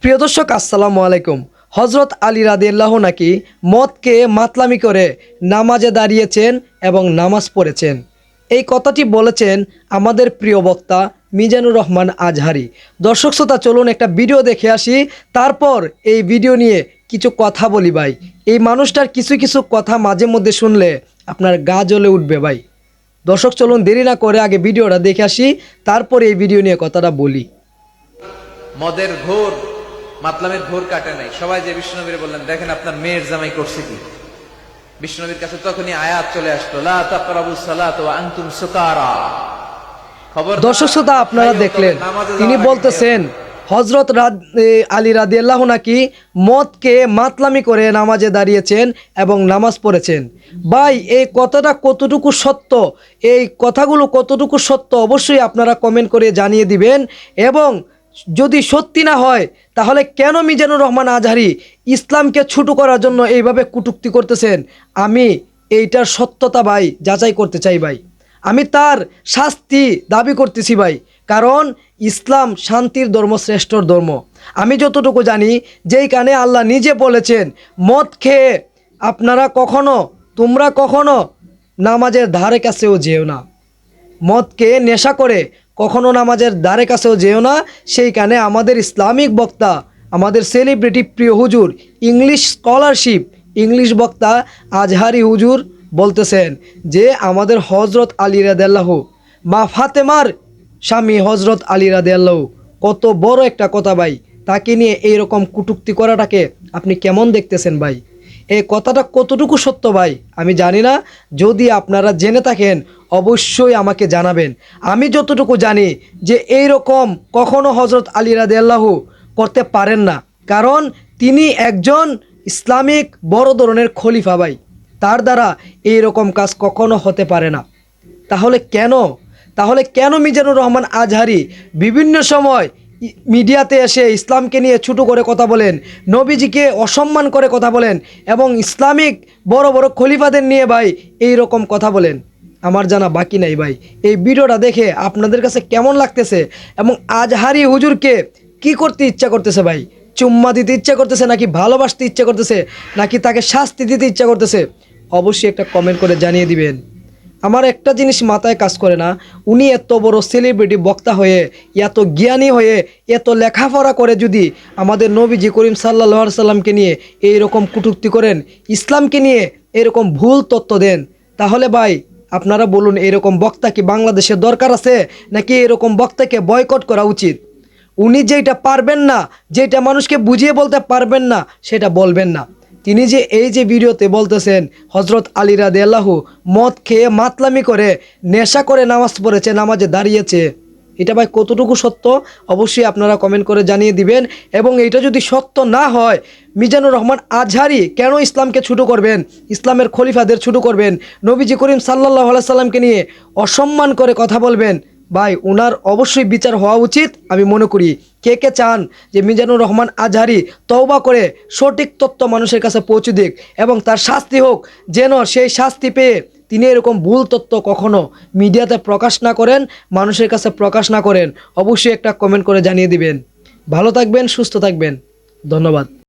প্রিয় দর্শক, আসসালামু আলাইকুম। হজরত আলী রাদিয়াল্লাহ নাকি মদকে মাতলামি করে নামাজে দাঁড়িয়েছেন এবং নামাজ পড়েছেন। এই কথাটি বলেছেন আমাদের প্রিয় বক্তা মিজানুর রহমান আজহারি। দর্শক শ্রোতা, চলুন একটা ভিডিও দেখে আসি। তারপর এই ভিডিও নিয়ে কিছু কথা বলি ভাই। এই মানুষটার কিছু কিছু কথা মাঝে মধ্যে শুনলে আপনার গা জ্বলে উঠবে ভাই। দর্শক, চলুন দেরি না করে আগে ভিডিওটা দেখে আসি। তারপর এই ভিডিও নিয়ে কথাটা বলি। মদের ঘোর মাতলামের ঘোর কাটে নাই। সবাই যে বিষ্ণুনবীর বললেন দেখেন আপনার মেয়ের জামাই করছে কি? বিষ্ণুনবীর কাছে তখনই আয়াত চলে আসলো লা তাকরাবু সালাত ওয়া আনতুম সুকারা। খবর দর্শক শ্রোতা আপনারা দেখলেন তিনি বলতেছেন হজরত আলী রাদিয়াল্লাহ নাকি মদকে মাতলামি করে নামাজে দাঁড়িয়েছেন এবং নামাজ পড়েছেন। ভাই এই কথাটা কতটুকু সত্য? এই কথাগুলো কতটুকু সত্য? অবশ্যই আপনারা কমেন্ট করে জানিয়ে দিবেন এবং যদি সত্যি না হয়, তাহলে কেন মিজানুর রহমান আজহারি ইসলামকে ছুটু করার জন্য এইভাবে কুটুক্তি করতেছেন? আমি এইটার সত্যতা ভাই, যাচাই করতে চাই ভাই। আমি তার শাস্তি দাবি করতেছি ভাই, কারণ ইসলাম শান্তির ধর্ম, শ্রেষ্ঠর ধর্ম। আমি যতটুকু জানি, যেই কানে আল্লাহ নিজে বলেছেন, মদ খেয়ে আপনারা কখনো, তোমরা কখনো নামাজের ধারে কাছেও যেও না। মদকে নেশা করে, কখনো নামাজের দ্বারে কাছেও যেও না, সেইখানে আমাদের ইসলামিক বক্তা, আমাদের সেলিব্রিটি প্রিয় হুজুর, ইংলিশ স্কলারশিপ, ইংলিশ বক্তা আজহারি হুজুর বলতেছেন যে আমাদের হজরত আলী রাদেল্লাহ মা ফাতেমার স্বামী হজরত আলী রাদেল্লাহ কত বড় একটা কথা ভাই, তাকে নিয়ে এইরকম কুটুক্তি করাটাকে আপনি কেমন দেখতেছেন ভাই? এই কথাটা কতটুকু সত্য ভাই? আমি জানি না। যদি আপনারা জেনে থাকেন, অবশ্যই আমাকে জানাবেন। আমি যতটুকু জানি যে এই রকম কখনো হজরত আলী রাদে আল্লাহু করতে পারেন না। কারণ তিনি একজন ইসলামিক বড় ধরনের খলিফা ভাই। তার দ্বারা এই রকম কাজ কখনো হতে পারে না। তাহলে কেন? তাহলে কেন মিজানুর রহমান আজহারি বিভিন্ন সময় মিডিয়াতে এসে ইসলামকে নিয়ে ছোটো করে কথা বলেন, নবীজিকে অসম্মান করে কথা বলেন এবং ইসলামিক বড় বড় খলিফাদের নিয়ে ভাই এই রকম কথা বলেন। আমার জানা বাকি নাই ভাই। এই ভিডিওটা দেখে আপনাদের কাছে কেমন লাগতেছে এবং আজহারি হুজুরকে কি করতে ইচ্ছা করতেছে ভাই? চুম্মা দিতে ইচ্ছা করতেছে নাকি ভালোবাসতে ইচ্ছা করতেছে নাকি তাকে শাস্তি দিতে ইচ্ছা করতেছে? অবশ্যই একটা কমেন্ট করে জানিয়ে দিবেন। আমার একটা জিনিস মাথায় কাজ করে না। উনি এত বড় সেলিব্রিটি বক্তা হয়ে, এত জ্ঞানী হয়ে, এত লেখাপড়া করে যদি আমাদের নবীজি করিম সাল্লাহ সাল্লামকে নিয়ে এই রকম কুটুক্তি করেন, ইসলামকে নিয়ে এরকম ভুল তত্ত্ব দেন, তাহলে ভাই আপনারা বলুন এরকম বক্তা কি বাংলাদেশের দরকার আছে, নাকি এরকম বক্তাকে বয়কট করা উচিত? উনি যেটা পারবেন না যেটা মানুষকে বুঝিয়ে বলতে পারবেন না, সেটা বলবেন না। তিনি যে এই যে ভিডিওতে বলতেছেন হজরত আলী রাদে আল্লাহ মদ খেয়ে মাতলামি করে, নেশা করে নামাজ পড়েছে, নামাজে দাঁড়িয়েছে। এটা ভাই কতটুকু সত্য? অবশ্যই আপনারা কমেন্ট করে জানিয়ে দিবেন। এবং এটা যদি সত্য না হয়, মিজানুর রহমান আজহারি কেন ইসলামকে ছুটো করবেন? ইসলামের খলিফাদের ছুটো করবেন? নবীজি করিম সাল্লাহ সাল্লামকে নিয়ে অসম্মান করে কথা বলবেন? ভাই ওনার অবশ্যই বিচার হওয়া উচিত, আমি মনে করি। কে কে চান যে মিজানুর রহমান আজহারি তওবা করে সঠিক তত্ত্ব মানুষের কাছে পৌঁছে দিক এবং তার শাস্তি হোক, যেন সেই শাস্তি পেয়ে তিনি এরকম ভুল তত্ত্ব কখনো মিডিয়াতে প্রকাশ না করেন, মানুষের কাছে প্রকাশ না করেন। অবশ্যই একটা কমেন্ট করে জানিয়ে দিবেন। ভালো থাকবেন, সুস্থ থাকবেন। ধন্যবাদ।